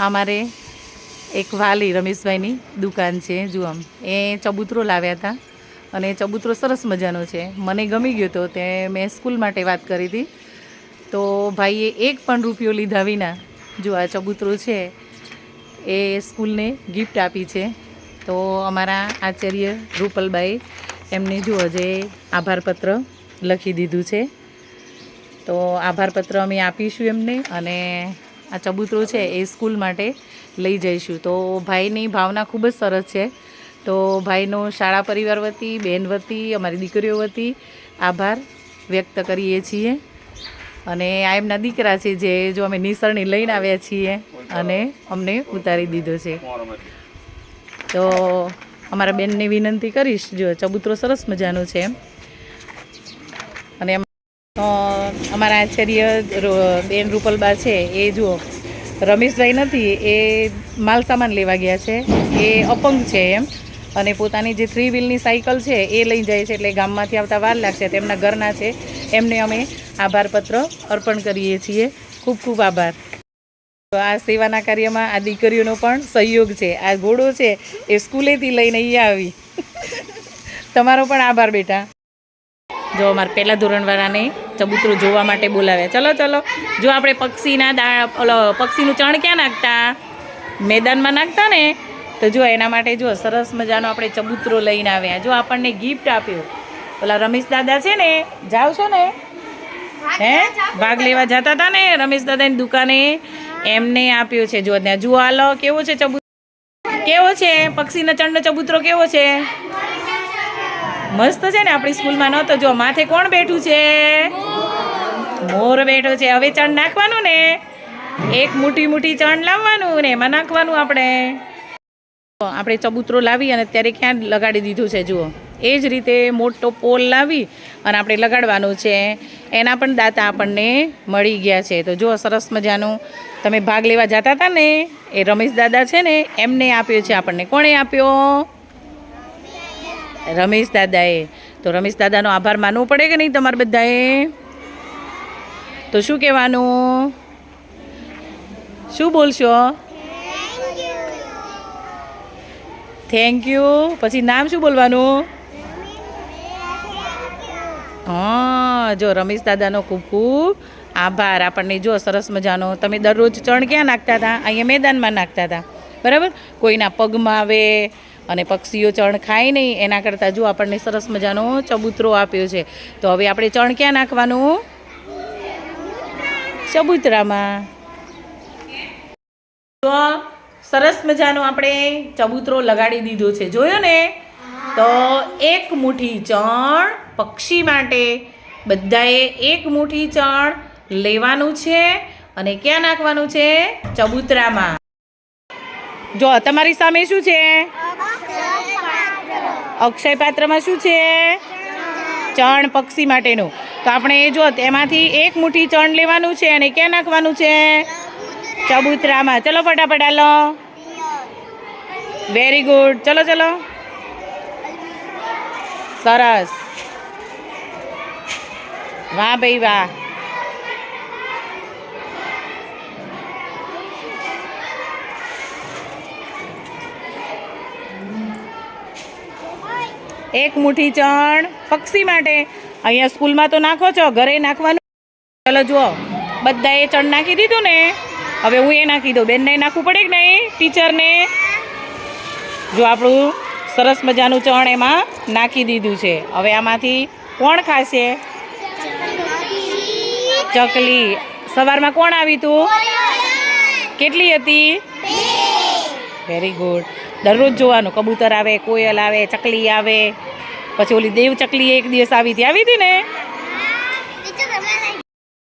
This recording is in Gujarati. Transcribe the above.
અમારે એક વાલી રમેશભાઈની દુકાન છે, જુઓ આમ. એ ચબૂતરો લાવ્યા હતા અને ચબૂતરો સરસ મજાનો છે. મને ગમી ગયો તો તે મેં સ્કૂલ માટે વાત કરી હતી. તો ભાઈએ એક પણ રૂપિયો લીધા વિના જો આ ચબૂતરો છે, એ સ્કૂલને ગિફ્ટ આપી છે. તો અમારા આચાર્ય રૂપલબાઈ એમને જુઓ જે આભારપત્ર લખી દીધું છે. તો આભારપત્ર અમે આપીશું એમને અને આ ચબૂતરો છે એ સ્કૂલ માટે લઈ જઈશું. તો ભાઈની ભાવના ખૂબ જ સરસ છે. તો ભાઈનો શાળા પરિવાર વતી બહેન વતી, અમારી દીકરીઓ વતી આભાર વ્યક્ત કરીએ છીએ. અને આ એમના દીકરા છે જે, જો અમે નિસરણી લઈને આવ્યા છીએ અને અમને ઉતારી દીધો છે. તો અમારા બેનને વિનંતી કરીશ, જો ચબૂતરો સરસ મજાનો છે એમ. અમારા આચાર્ય બેન રૂપલબા છે, એ જુઓ. રમેશભાઈ નથી, એ માલ સામાન લેવા ગયા છે. એ અપંગ છે એમ. અને પોતાની જે થ્રી વ્હીલની સાયકલ છે, એ લઈ જાય છે એટલે ગામમાંથી આવતા વાર લાગશે. તેમના ઘરના છે. એમને અમે આભારપત્ર અર્પણ કરીએ છીએ. ખૂબ ખૂબ આભાર. આ સેવાના કાર્યમાં આ દીકરીઓનો પણ સહયોગ છે. આ ઘોડો છે, એ સ્કૂલેથી લઈને અહીંયા આવી. તમારો પણ આભાર બેટા. જો અમારા પહેલાં ધોરણવાળાને ચબૂતરો જોવા માટે બોલાવ્યા ચલો ચલો. જો આપણે પક્ષીના દા ઓલો પક્ષીનું ચણ ક્યાં નાખતા? મેદાનમાં નાખતા ને? તો જો એના માટે જો સરસ મજાનો આપણે ચબૂતરો લઈને આવ્યા. જો આપણને ગિફ્ટ આપ્યો. ઓલા રમેશ દાદા છે ને જાવ છો ને? હે? ભાગ લેવા જતા હતા ને રમેશ દાદાની દુકાને? એમને આપ્યો છે. જો ત્યાં જુઓ હાલો કેવો છે ચબૂતરો કેવો છે? પક્ષીના ચણનો ચબૂતરો કેવો છે? મસ્ત છે ને આપણી સ્કૂલમાં. નહોતો જો માથે કોણ બેઠું છે? મોર બેઠો છે. હવે ચણ નાખવાનું ને. એક મોટી મોટી ચણ લાવવાનું ને એમાં નાખવાનું આપણે. આપણે ચબૂતરો લાવી અને અત્યારે ક્યાં લગાડી દીધું છે, જુઓ. એ જ રીતે મોટો પોલ લાવી અને આપણે લગાડવાનું છે. એના પણ દાતા આપણને મળી ગયા છે. તો જુઓ, સરસ મજાનું. તમે ભાગ લેવા જતા હતા ને, એ રમેશ દાદા છે ને, એમને આપ્યો છે, આપણને. કોણે આપ્યો? રમેશ દાદાએ. તો રમેશ દાદાનો આભાર માનવો પડે કે નહીં તમારે બધાએ? તો શું કહેવાનું? શું બોલશો? થેન્ક યુ પછી નામ શું બોલવાનું? હા, જો રમેશ દાદાનો ખૂબ ખૂબ આભાર. આપણને જો સરસ મજાનો, તમે દરરોજ ચણ ક્યાં નાખતા હતા? અહીંયા મેદાનમાં નાખતા હતા. બરાબર? કોઈના પગમાં આવે અને પક્ષીઓ ચણ ખાય નહીં, એના કરતાં જો આપણને સરસ મજાનો ચબૂતરો આપ્યો છે. તો હવે આપણે ચણ ક્યાં નાખવાનું? ચબૂતરામાં. તો સરસ મજાનો આપણે ચબૂતરો લગાડી દીધો છે. જોયો ને? તો એક મુઠ્ઠી ચણ પક્ષી માટે બધાએ એક મુઠ્ઠી ચણ લેવાનું છે અને ક્યાં નાખવાનું છે? ચબૂતરામાં. જો, તમારી સામે શું છે? અક્ષય પાત્રમાં શું છે? ચણ પક્ષી માટેનું. તો આપણે એ જો, એમાંથી એક મુઠ્ઠી ચણ લેવાનું છે અને ક્યાં નાખવાનું છે? ચબૂતરામાં. ચલો ફટાફટ હાલો. વેરી ગુડ ચલો ચલો. સરસ. વાહ ભાઈ વાહ. એક મુઠ્ઠી ચણ પક્ષી માટે. અહીંયા સ્કૂલમાં તો નાખો છો ઘરે નાખવાનું. ચલો જુઓ બધાએ ચણ નાખી દીધું ને? હવે હું એ નાખી દઉં. બેનને નાખવું પડે કે નહીં? ટીચરને? જો આપણું સરસ મજાનું ચણ એમાં નાખી દીધું છે. હવે આમાંથી કોણ ખાશે? ચકલી. સવારમાં કોણ આવ્યું તું? કેટલી હતી? વેરી ગુડ દરરોજ જોવાનું. કબૂતર આવે કોયલ આવે ચકલી આવે. પછી ઓલી દેવ ચકલી એક દિવસ આવી હતી. આવી હતી ને?